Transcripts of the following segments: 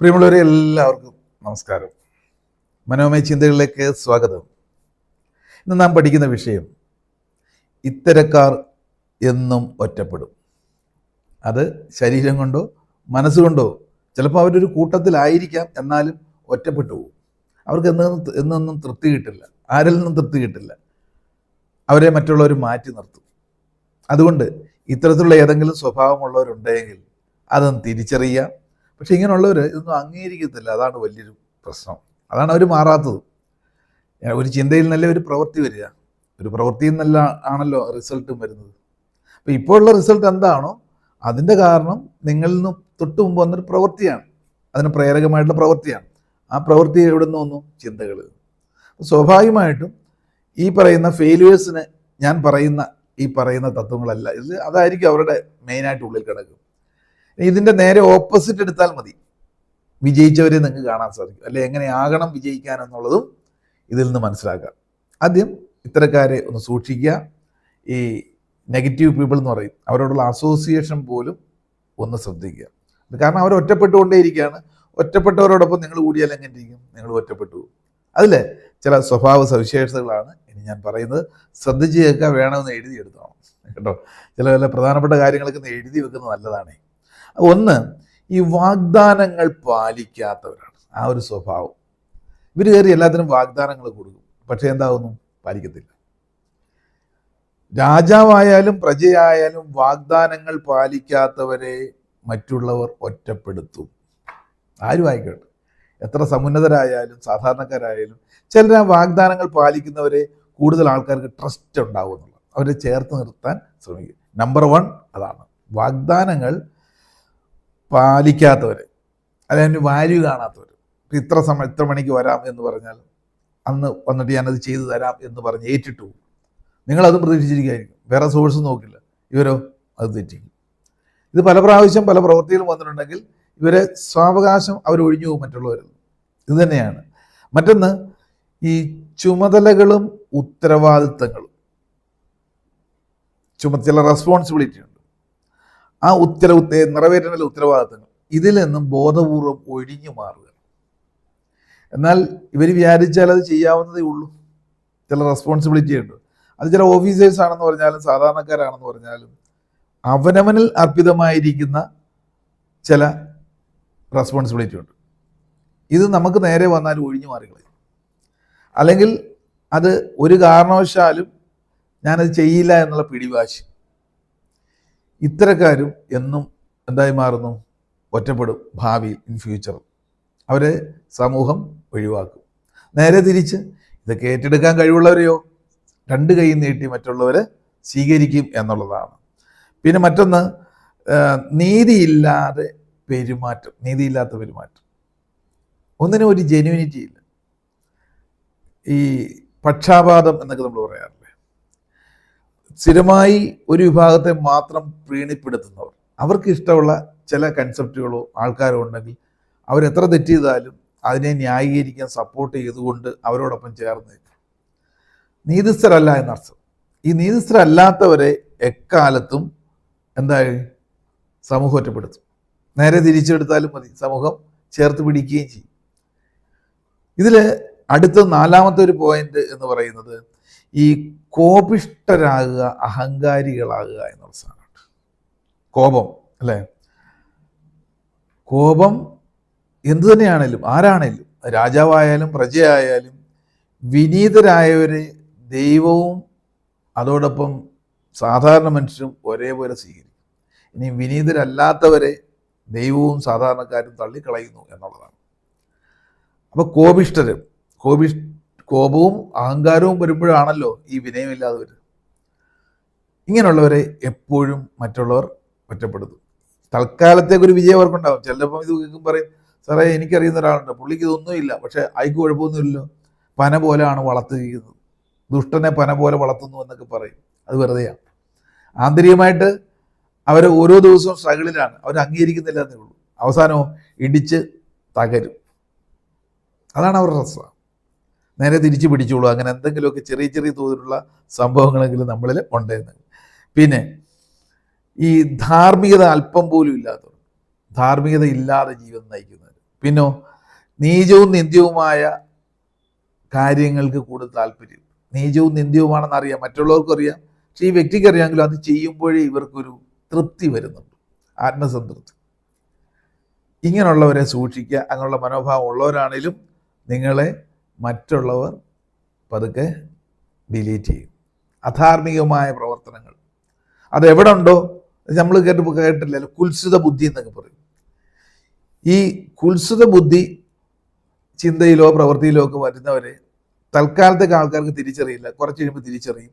പ്രിയമുള്ളവരെ എല്ലാവർക്കും നമസ്കാരം. മനോമയ ചിന്തകളിലേക്ക് സ്വാഗതം. ഇന്ന് നാം പഠിക്കുന്ന വിഷയം ഇത്തരക്കാർ എന്നും ഒറ്റപ്പെടും. അത് ശരീരം കൊണ്ടോ മനസ്സുകൊണ്ടോ ചിലപ്പോൾ അവരൊരു കൂട്ടത്തിലായിരിക്കാം എന്നാലും ഒറ്റപ്പെട്ടു പോകും. അവർക്ക് എന്നും എന്നൊന്നും തൃപ്തി കിട്ടില്ല. ആരിൽ നിന്നും തൃപ്തി കിട്ടില്ല. അവരെ മറ്റുള്ളവർ മാറ്റി നിർത്തും. അതുകൊണ്ട് ഇത്തരത്തിലുള്ള ഏതെങ്കിലും സ്വഭാവമുള്ളവരുണ്ടെങ്കിൽ അതൊന്ന് തിരിച്ചറിയുക പക്ഷെ ഇങ്ങനെയുള്ളവർ ഇതൊന്നും അംഗീകരിക്കത്തില്ല. അതാണ് വലിയൊരു പ്രശ്നം. അതാണ് അവർ മാറാത്തത്. ഒരു ചിന്തയിൽ നല്ല ഒരു പ്രവൃത്തി വരിക. ഒരു പ്രവൃത്തിയിൽ നല്ല ആണല്ലോ റിസൾട്ടും വരുന്നത്. അപ്പോൾ ഇപ്പോൾ ഉള്ള റിസൾട്ട് എന്താണോ അതിന്റെ കാരണം നിങ്ങളിൽ നിന്ന് തൊട്ട് മുമ്പ് വന്നൊരു പ്രവൃത്തിയാണ്. അതിന് പ്രേരകമായിട്ടുള്ള പ്രവൃത്തിയാണ്. ആ പ്രവൃത്തി എവിടെ നിന്ന്. വന്നു ചിന്തകൾ സ്വാഭാവികമായിട്ടും ഈ പറയുന്ന ഫെയിലുവേഴ്സിന് ഞാൻ പറയുന്ന ഈ പറയുന്ന തത്വങ്ങളല്ല. ഇത് അതായിരിക്കും അവരുടെ മെയിനായിട്ട് ഉള്ളിൽ കിടക്കും. ഇതിന്റെ നേരെ ഓപ്പോസിറ്റ് എടുത്താൽ മതി. വിജയിച്ചവരെ നിങ്ങൾക്ക് കാണാൻ സാധിക്കും. അല്ലെ എങ്ങനെ ആകണം വിജയിക്കാൻ എന്നുള്ളതും ഇതിൽ നിന്ന് മനസ്സിലാക്കാം. ആദ്യം ഇത്തരക്കാരെ ഒന്ന് സൂക്ഷിക്കുക. ഈ നെഗറ്റീവ് പീപ്പിൾ എന്ന് പറയും. അവരോടുള്ള അസോസിയേഷൻ പോലും ഒന്ന് ശ്രദ്ധിക്കുക. കാരണം അവർ ഒറ്റപ്പെട്ടുകൊണ്ടേയിരിക്കുകയാണ്. ഒറ്റപ്പെട്ടവരോടൊപ്പം നിങ്ങൾ കൂടിയാൽ എങ്ങനെ ഇരിക്കും? നിങ്ങൾ ഒറ്റപ്പെട്ടു അതിൽ ചില സ്വഭാവ സവിശേഷതകളാണ് ഇനി ഞാൻ പറയുന്നത്. ശ്രദ്ധിച്ച് കേൾക്കുക വേണമെന്ന് എഴുതി എടുത്തോണം. കേട്ടോ? ചില ചില പ്രധാനപ്പെട്ട കാര്യങ്ങളൊക്കെ ഒന്ന് എഴുതി വെക്കുന്നത് നല്ലതാണ്. ഒന്ന് ഈ വാഗ്ദാനങ്ങൾ പാലിക്കാത്തവരാണ്. ആ ഒരു സ്വഭാവം. ഇവർ കയറി എല്ലാത്തിനും വാഗ്ദാനങ്ങൾ കൊടുക്കും. പക്ഷേ എന്താകുന്നു പാലിക്കത്തില്ല. രാജാവായാലും പ്രജയായാലും വാഗ്ദാനങ്ങൾ പാലിക്കാത്തവരെ മറ്റുള്ളവർ ഒറ്റപ്പെടുത്തും. ആരും ആയിക്കോട്ടെ. എത്ര സമുന്നതരായാലും സാധാരണക്കാരായാലും ചിലർ ആ വാഗ്ദാനങ്ങൾ പാലിക്കുന്നവരെ കൂടുതൽ ആൾക്കാർക്ക് ട്രസ്റ്റ് ഉണ്ടാവും അവരെ ചേർത്ത് നിർത്താൻ ശ്രമിക്കും നമ്പർ വൺ അതാണ്. വാഗ്ദാനങ്ങൾ പാലിക്കാത്തവർ അതിന് വാല്യൂ കാണാത്തവർ ഇത്ര സമയം ഇത്ര മണിക്ക് വരാം എന്ന് പറഞ്ഞാൽ അന്ന് വന്നിട്ട് ഞാനത് ചെയ്തു തരാം എന്ന് പറഞ്ഞ് ഏറ്റിട്ടു. നിങ്ങളത് പ്രതീക്ഷിച്ചിരിക്കുകയായിരിക്കും വേറെ സോഴ്സ് നോക്കില്ല. ഇവരോ? അത് തെറ്റിക്കും. ഇത് പല പ്രാവശ്യം പല പ്രവൃത്തിയിലും വന്നിട്ടുണ്ടെങ്കിൽ ഇവരെ സ്വാവകാശം അവർ ഒഴിഞ്ഞു പോകും മറ്റുള്ളവരിൽ ഇത് തന്നെയാണ്. മറ്റൊന്ന് ഈ ചുമതലകളും ഉത്തരവാദിത്തങ്ങളും. ചുമ ചില റെസ്പോൺസിബിലിറ്റി ഉണ്ട് ആ ഉത്തരവ് ഉത്ത- നിറവേറ്റേണ്ട ഉത്തരവാദിത്തങ്ങൾ. ഇതിൽ നിന്നും ബോധപൂർവം ഒഴിഞ്ഞു മാറുക എന്നാൽ ഇവർ വിചാരിച്ചാൽ അത് ചെയ്യാവുന്നതേ ഉള്ളൂ. ചില റെസ്പോൺസിബിലിറ്റി ഉണ്ട്. അത് ചില ഓഫീസേഴ്സ് ആണെന്ന് പറഞ്ഞാലും സാധാരണക്കാരാണെന്ന് പറഞ്ഞാലും അവനവനിൽ അർപ്പിതമായിരിക്കുന്ന ചില റെസ്പോൺസിബിലിറ്റി ഉണ്ട്. ഇത് നമുക്ക് നേരെ വന്നാൽ ഒഴിഞ്ഞു മാറിക്കളയും. അല്ലെങ്കിൽ അത് ഒരു കാരണവശാലും ഞാനത് ചെയ്യില്ല എന്നുള്ള പിടിവാശി. ഇത്തരക്കാരും എന്നും എന്തായി മാറുന്നു? ഒറ്റപ്പെടും ഭാവിയിൽ ഇൻ ഫ്യൂച്ചർ അവരെ സമൂഹം ഒഴിവാക്കും. നേരെ തിരിച്ച് ഇതൊക്കെ ഏറ്റെടുക്കാൻ കഴിവുള്ളവരെയോ? രണ്ട് കൈ നീട്ടി മറ്റുള്ളവരെ സ്വീകരിക്കും എന്നുള്ളതാണ്. പിന്നെ മറ്റൊന്ന് നീതിയില്ലാതെ പെരുമാറ്റം നീതിയില്ലാത്ത പെരുമാറ്റം. ഒന്നിനും ഒരു ജെന്യൂനിറ്റി ഇല്ല. ഈ പക്ഷാപാതം എന്നൊക്കെ നമ്മൾ പറയാറില്ലേ? സ്ഥിരമായി ഒരു വിഭാഗത്തെ മാത്രം പ്രീണിപ്പെടുത്തുന്നവർ. അവർക്ക് ഇഷ്ടമുള്ള ചില കൺസെപ്റ്റുകളോ ആൾക്കാരോ ഉണ്ടെങ്കിൽ അവരെത്ര തെറ്റ് ചെയ്താലും അതിനെ ന്യായീകരിക്കാൻ സപ്പോർട്ട് ചെയ്തുകൊണ്ട് അവരോടൊപ്പം ചേർന്ന് നിൽക്കും നീതിസ്ഥരല്ല എന്നർത്ഥം. ഈ നീതിസ്ഥരല്ലാത്തവരെ എക്കാലത്തും എന്തായി? സമൂഹം ഒറ്റപ്പെടുത്തും. നേരെ തിരിച്ചെടുത്താലും മതി. സമൂഹം ചേർത്ത് പിടിക്കുകയും ചെയ്യും. ഇതിൽ അടുത്ത നാലാമത്തെ ഒരു പോയിന്റ് എന്ന് പറയുന്നത് ഈ കോപിഷ്ടരാകുക അഹങ്കാരികളാകുക എന്നുള്ള സാധനമുണ്ട് കോപം അല്ലേ? കോപം എന്തു തന്നെയാണേലും ആരാണേലും രാജാവായാലും പ്രജയായാലും വിനീതരായവരെ ദൈവവും അതോടൊപ്പം സാധാരണ മനുഷ്യരും ഒരേപോലെ സ്വീകരിക്കും. ഇനി വിനീതരല്ലാത്തവരെ ദൈവവും സാധാരണക്കാരും തള്ളിക്കളയുന്നു എന്നുള്ളതാണ്. അപ്പോൾ കോപിഷ്ടരും കോപിഷ് കോപവും അഹങ്കാരവും വരുമ്പോഴാണല്ലോ ഈ വിനയമില്ലാതെ വരുന്നത് ഇങ്ങനെയുള്ളവരെ എപ്പോഴും മറ്റുള്ളവർ ഒറ്റപ്പെടുത്തും. തൽക്കാലത്തേക്ക് ഒരു വിജയം അവർക്കുണ്ടാവും. ചിലപ്പം ഇത് കേൾക്കും പറയും സാറേ എനിക്കറിയുന്ന ഒരാളുണ്ട്. പുള്ളിക്ക് ഇതൊന്നുമില്ല പക്ഷേ അയക്ക് കുഴപ്പമൊന്നുമില്ലല്ലോ. പന പോലെയാണ് വളർത്തിയിരിക്കുന്നത്. ദുഷ്ടനെ പന പോലെ വളർത്തുന്നു എന്നൊക്കെ പറയും. അത് വെറുതെയാണ് ആന്തരികമായിട്ട് അവർ ഓരോ ദിവസവും സ്ട്രഗിളിലാണ്. അവർ അംഗീകരിക്കുന്നില്ല എന്നേ ഉള്ളൂ. അവസാനവും ഇടിച്ച് തകരും. അതാണ് അവരുടെ രസം. നേരെ തിരിച്ചു പിടിച്ചോളൂ. അങ്ങനെ എന്തെങ്കിലുമൊക്കെ ചെറിയ ചെറിയ തോതിലുള്ള സംഭവങ്ങളെങ്കിലും നമ്മളിൽ ഉണ്ടായിരുന്നു. പിന്നെ ഈ ധാർമ്മികത അല്പം പോലും ഇല്ലാത്തവർ ധാർമ്മികത ഇല്ലാതെ ജീവിതം നയിക്കുന്നവർ. പിന്നോ നീചവും നിന്ദ്യവുമായ കാര്യങ്ങൾക്ക് കൂടുതൽ താല്പര്യം. നീചവും നിന്ദ്യവുമാണെന്ന് അറിയാം മറ്റുള്ളവർക്കും അറിയാം. പക്ഷേ ഈ വ്യക്തിക്ക് അറിയാമെങ്കിലും അത് ചെയ്യുമ്പോഴേ ഇവർക്കൊരു തൃപ്തി വരുന്നുണ്ട് ആത്മസംതൃപ്തി. ഇങ്ങനെയുള്ളവരെ സൂക്ഷിക്കുക അങ്ങനെയുള്ള മനോഭാവം ഉള്ളവരാണേലും നിങ്ങളെ മറ്റുള്ളവർ പതുക്കെ ഡിലീറ്റ് ചെയ്യും. അധാർമികമായ പ്രവർത്തനങ്ങൾ. അതെവിടെ ഉണ്ടോ? നമ്മൾ കേട്ട് കേട്ടില്ലല്ലോ കുൽസിത ബുദ്ധി എന്നൊക്കെ പറയും. ഈ കുൽസിത ബുദ്ധി ചിന്തയിലോ പ്രവൃത്തിയിലോ ഒക്കെ വരുന്നവരെ തൽക്കാലത്തേക്ക് ആൾക്കാർക്ക് തിരിച്ചറിയില്ല. കുറച്ച് കഴിയുമ്പോൾ തിരിച്ചറിയും.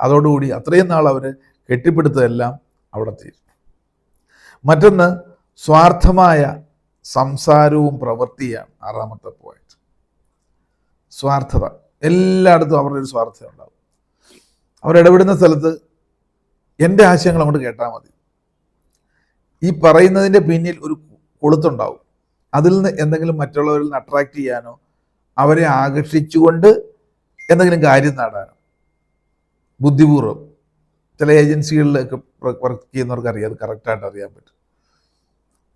അതോടുകൂടി അത്രയും നാൾ അവർ കെട്ടിപ്പിടുത്തതെല്ലാം അവിടെ തീരും. മറ്റൊന്ന് സ്വാർത്ഥമായ സംസാരവും പ്രവൃത്തിയാണ് ആറാമത്തെ പോയിന്റ് സ്വാർത്ഥത. എല്ലായിടത്തും അവരുടെ ഒരു സ്വാർത്ഥത ഉണ്ടാവും. അവരിടപെടുന്ന സ്ഥലത്ത് എന്റെ ആശയങ്ങൾ അങ്ങോട്ട് കേട്ടാൽ മതി. ഈ പറയുന്നതിന്റെ പിന്നിൽ ഒരു കൊളുത്തുണ്ടാവും. അതിൽ നിന്ന് എന്തെങ്കിലും മറ്റുള്ളവരിൽ നിന്ന് അട്രാക്ട് ചെയ്യാനോ അവരെ ആകർഷിച്ചുകൊണ്ട് എന്തെങ്കിലും കാര്യം നേടാനോ. ബുദ്ധിപൂർവം ചില ഏജൻസികളിലൊക്കെ വർക്ക് ചെയ്യുന്നവർക്ക് അറിയാം. അത് കറക്റ്റായിട്ട് അറിയാൻ പറ്റും.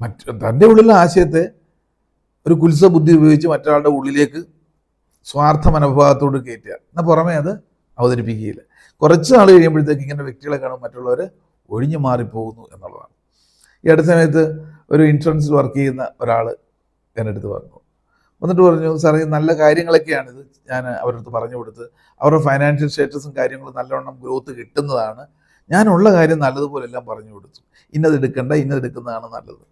മറ്റ് തന്റെ ഉള്ളിലെ ആശയത്തെ ഒരു കുൽസ ബുദ്ധി ഉപയോഗിച്ച് മറ്റൊരാളുടെ ഉള്ളിലേക്ക് സ്വാർത്ഥ മനോഭാവത്തോട് കയറ്റുക. എന്നാൽ പുറമേ അത് അവതരിപ്പിക്കുകയില്ല. കുറച്ച് നാൾ കഴിയുമ്പോഴത്തേക്ക് ഇങ്ങനെ വ്യക്തികളെ കാണും മറ്റുള്ളവർ ഒഴിഞ്ഞു മാറിപ്പോകുന്നു എന്നുള്ളതാണ്. ഈ അടുത്ത സമയത്ത് ഒരു ഇൻഷുറൻസിൽ വർക്ക് ചെയ്യുന്ന ഒരാൾ എന്റെ അടുത്ത് പറഞ്ഞു. എന്നിട്ട് പറഞ്ഞു സാറേ ഇത് നല്ല കാര്യങ്ങളൊക്കെയാണിത് ഞാൻ അവരുടെ അടുത്ത് പറഞ്ഞു കൊടുത്ത് അവരുടെ ഫൈനാൻഷ്യൽ സ്റ്റേറ്റസും കാര്യങ്ങളും നല്ലവണ്ണം ഗ്രോത്ത് കിട്ടുന്നതാണ്. ഞാനുള്ള കാര്യം നല്ലതുപോലെ എല്ലാം പറഞ്ഞു കൊടുത്തു. ഇന്നത് എടുക്കണ്ട ഇന്നത് എടുക്കുന്നതാണ് നല്ലത്.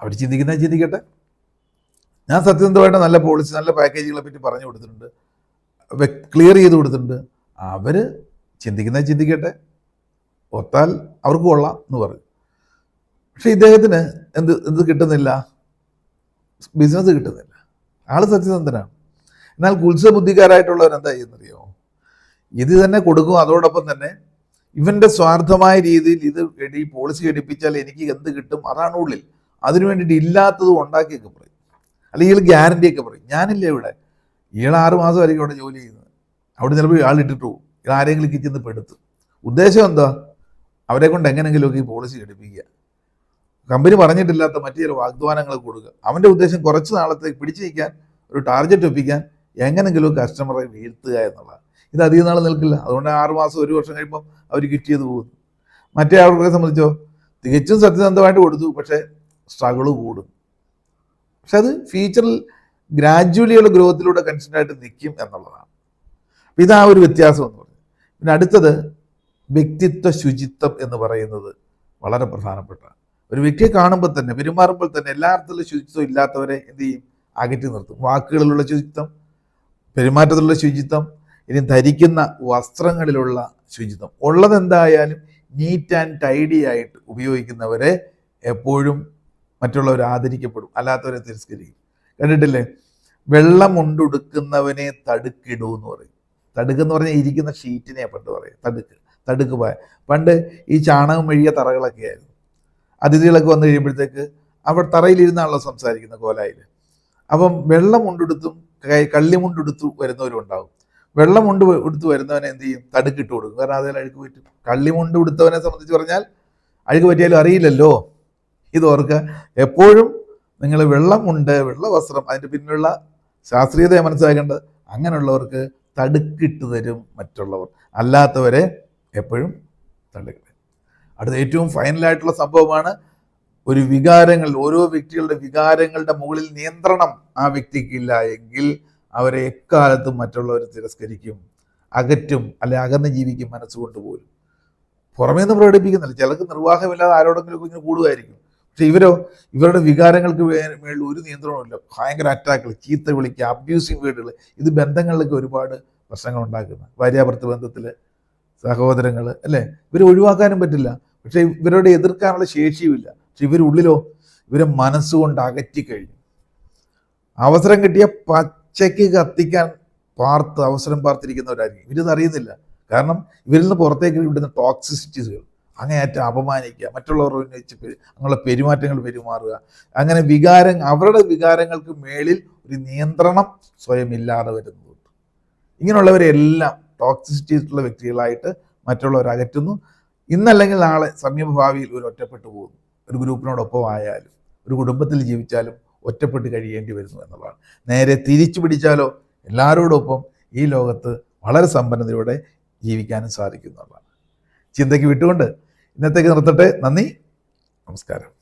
അവർ ചിന്തിക്കുന്നത് ചിന്തിക്കട്ടെ. ഞാൻ സത്യസന്ധമായിട്ട് നല്ല പോളിസി നല്ല പാക്കേജുകളെ പറ്റി പറഞ്ഞു കൊടുത്തിട്ടുണ്ട്. ക്ലിയർ ചെയ്ത് കൊടുത്തിട്ടുണ്ട്. അവർ ചിന്തിക്കുന്നത് ചിന്തിക്കട്ടെ. ഒത്താൽ അവർക്ക് കൊള്ളാം എന്ന് പറയും പക്ഷേ ഇദ്ദേഹത്തിന് എന്ത് എന്ത് കിട്ടുന്നില്ല? ബിസിനസ് കിട്ടുന്നില്ല. ആൾ സത്യസന്ധനാണ്. എന്നാൽ കുത്സ ബുദ്ധിക്കാരായിട്ടുള്ളവർ എന്താ ചെയ്യുന്നറിയോ? ഇത് തന്നെ കൊടുക്കും അതോടൊപ്പം തന്നെ ഇവന്റെ സ്വാർത്ഥമായ രീതിയിൽ ഇത് ഈ പോളിസി എടുപ്പിച്ചാൽ എനിക്ക് എന്ത് കിട്ടും? അതാണ് ഉള്ളിൽ. അതിനു വേണ്ടിയിട്ട് ഇല്ലാത്തത് ഉണ്ടാക്കിയൊക്കെ പറയും. അല്ലെങ്കിൽ ഇയാൾ ഗ്യാരണ്ടിയൊക്കെ പറയും. ഞാനില്ല ഇവിടെ? ഇയാൾ ആറ് മാസമായിരിക്കും അവിടെ ജോലി ചെയ്യുന്നത്. അവിടെ ചിലപ്പോൾ ഇയാൾ ഇട്ടിട്ട് പോകും. ഇയാൾ ആരെങ്കിലും കിച്ചെന്ന് പെടുത്തും. ഉദ്ദേശം എന്താ? അവരെ കൊണ്ട് എങ്ങനെയെങ്കിലുമൊക്കെ ഈ പോളിസി എടുപ്പിക്കുക കമ്പനി പറഞ്ഞിട്ടില്ലാത്ത മറ്റു ചില വാഗ്ദാനങ്ങൾ കൊടുക്കുക. അവന്റെ ഉദ്ദേശം കുറച്ച് നാളത്തേക്ക് പിടിച്ചു നിൽക്കാൻ ഒരു ടാർഗറ്റ് ഒപ്പിക്കാൻ എങ്ങനെങ്കിലും കസ്റ്റമറെ വീഴ്ത്തുക എന്നുള്ളതാണ്. ഇത് അധികം നാൾ നിൽക്കില്ല. അതുകൊണ്ട് ആറ് മാസം ഒരു വർഷം കഴിയുമ്പം അവർ കിറ്റ് പോകുന്നു. മറ്റേ ആൾക്കാരെ സംബന്ധിച്ചോ? തികച്ചും സത്യസന്ധമായിട്ട് കൊടുത്തു. പക്ഷേ സ്ട്രഗിൾ കൂടും പക്ഷെ അത് ഫ്യൂച്ചറിൽ ഗ്രാജുവലിയുള്ള ഗ്രോത്തിലൂടെ കൺസിഡർ ആയിട്ട് നിൽക്കും എന്നുള്ളതാണ്. ഇതാ ഒരു വ്യത്യാസം എന്ന് പറഞ്ഞു പിന്നെ അടുത്തത് വ്യക്തിത്വ ശുചിത്വം എന്ന് പറയുന്നത് വളരെ പ്രധാനപ്പെട്ട ഒരു വ്യക്തിയെ കാണുമ്പോൾ തന്നെ പെരുമാറുമ്പോൾ തന്നെ എല്ലാ അർത്ഥത്തിലുള്ള ശുചിത്വം ഇല്ലാത്തവരെ എന്ത് ചെയ്യും? അകറ്റി നിർത്തും. വാക്കുകളിലുള്ള ശുചിത്വം പെരുമാറ്റത്തിലുള്ള ശുചിത്വം ഇനി ധരിക്കുന്ന വസ്ത്രങ്ങളിലുള്ള ശുചിത്വം. ഉള്ളത് എന്തായാലും നീറ്റ് ആൻഡ് ടൈഡി ആയിട്ട് ഉപയോഗിക്കുന്നവരെ എപ്പോഴും മറ്റുള്ളവർ ആദരിക്കപ്പെടും. അല്ലാത്തവരെ തിരസ്കരിക്കും. കണ്ടിട്ടില്ലേ? വെള്ളം ഉണ്ടുടുക്കുന്നവനെ തടുക്കിടൂ എന്ന് പറയും. തടുക്ക് എന്ന് പറഞ്ഞാൽ ഇരിക്കുന്ന ഷീറ്റിനെ പണ്ട് പറയും. തടുക്ക്. തടുക്ക് പോയ. പണ്ട് ഈ ചാണകം മെഴിയ തറകളൊക്കെ ആയിരുന്നു. അതിഥികളൊക്കെ വന്നു കഴിയുമ്പോഴത്തേക്ക് അവർ തറയിലിരുന്നാണല്ലോ സംസാരിക്കുന്നത് കോലായിൽ. അപ്പം വെള്ളം മുണ്ടെടുത്തും കള്ളിമുണ്ടെടുത്തു വരുന്നവരും ഉണ്ടാവും വെള്ളം ഉണ്ട് എടുത്ത് വരുന്നവനെ എന്ത് ചെയ്യും? തടുക്കിട്ട് കൊടുക്കും. കാരണം അതിൽ അഴുക്ക് പറ്റും കള്ളിമുണ്ട് ഉടുത്തവനെ സംബന്ധിച്ച് പറഞ്ഞാൽ അഴുക്ക് പറ്റിയാലും അറിയില്ലല്ലോ. ഇത് ഓർക്കുക എപ്പോഴും നിങ്ങൾ വെള്ളമുണ്ട് വെള്ള വസ്ത്രം അതിന്റെ പിന്നിലുള്ള ശാസ്ത്രീയതയെ മനസ്സിലാക്കേണ്ടത് അങ്ങനെയുള്ളവർക്ക് തടുക്കിട്ട് തരും മറ്റുള്ളവർ. അല്ലാത്തവരെ എപ്പോഴും തടുക്കിട്ട് അടുത്ത ഏറ്റവും ഫൈനലായിട്ടുള്ള സംഭവമാണ് ഒരു വികാരങ്ങൾ ഓരോ വ്യക്തികളുടെ വികാരങ്ങളുടെ മുകളിൽ നിയന്ത്രണം ആ വ്യക്തിക്കില്ല എങ്കിൽ അവരെ എക്കാലത്തും മറ്റുള്ളവർ തിരസ്കരിക്കും അകറ്റും അല്ലെ അകന്ന് ജീവിക്കും മനസ്സുകൊണ്ട് പോലും പുറമേ നിന്ന് പ്രകടിപ്പിക്കുന്നില്ല. ചിലർക്ക് നിർവാഹമില്ലാതെ ആരോടെങ്കിലും ഇങ്ങനെ കൂടുമായിരിക്കും. പക്ഷെ ഇവരോ ഇവരുടെ വികാരങ്ങൾക്ക് മേളിൽ ഒരു നിയന്ത്രണമില്ല ഭയങ്കര അറ്റാക്കുകൾ ചീത്ത വിളിക്കുക അബ്യൂസിങ് വീടുകൾ ഇത് ബന്ധങ്ങളിലൊക്കെ ഒരുപാട് പ്രശ്നങ്ങൾ ഉണ്ടാക്കുന്ന. ഭാര്യാഭർത്ത ബന്ധത്തിൽ സഹോദരങ്ങൾ അല്ലേ? ഇവരെ ഒഴിവാക്കാനും പറ്റില്ല. പക്ഷേ ഇവരോട് എതിർക്കാനുള്ള ശേഷിയുമില്ല. പക്ഷെ ഇവരുള്ളിലോ ഇവരെ മനസ്സുകൊണ്ട് അകറ്റി കഴിഞ്ഞു. അവസരം കിട്ടിയ പച്ചയ്ക്ക് കത്തിക്കാൻ പാർത്ത് അവസരം പാർത്തിരിക്കുന്നവരായിരിക്കും. ഇവരിത് അറിയുന്നില്ല കാരണം ഇവരിൽ നിന്ന് പുറത്തേക്ക് വിടുന്ന ടോക്സിസിറ്റീസുകൾ അങ്ങേയറ്റം അപമാനിക്കുക മറ്റുള്ളവർ ഉന്നയിച്ച് അങ്ങനെയുള്ള പെരുമാറ്റങ്ങൾ പെരുമാറുക. അങ്ങനെ വികാരം അവരുടെ വികാരങ്ങൾക്ക് മേളിൽ ഒരു നിയന്ത്രണം സ്വയം ഇല്ലാതെ വരുന്നതുകൊണ്ട് ഇങ്ങനെയുള്ളവരെല്ലാം ടോക്സിസിറ്റിയിട്ടുള്ള വ്യക്തികളായിട്ട് മറ്റുള്ളവർ അകറ്റുന്നു. ഇന്നല്ലെങ്കിൽ നാളെ സമീപഭാവിയിൽ ഒരു ഒറ്റപ്പെട്ടു പോകുന്നു. ഒരു ഗ്രൂപ്പിനോടൊപ്പം ആയാലും ഒരു കുടുംബത്തിൽ ജീവിച്ചാലും ഒറ്റപ്പെട്ട് കഴിയേണ്ടി വരുന്നു എന്നുള്ളതാണ്. നേരെ തിരിച്ചു പിടിച്ചാലോ എല്ലാവരോടൊപ്പം ഈ ലോകത്ത് വളരെ സമ്പന്നതയോടെ ജീവിക്കാനും സാധിക്കുന്നുള്ളതാണ് ചിന്തയ്ക്ക് വിട്ടുകൊണ്ട് ഇന്നത്തേക്ക് നിർത്തട്ടെ. നന്ദി. നമസ്കാരം.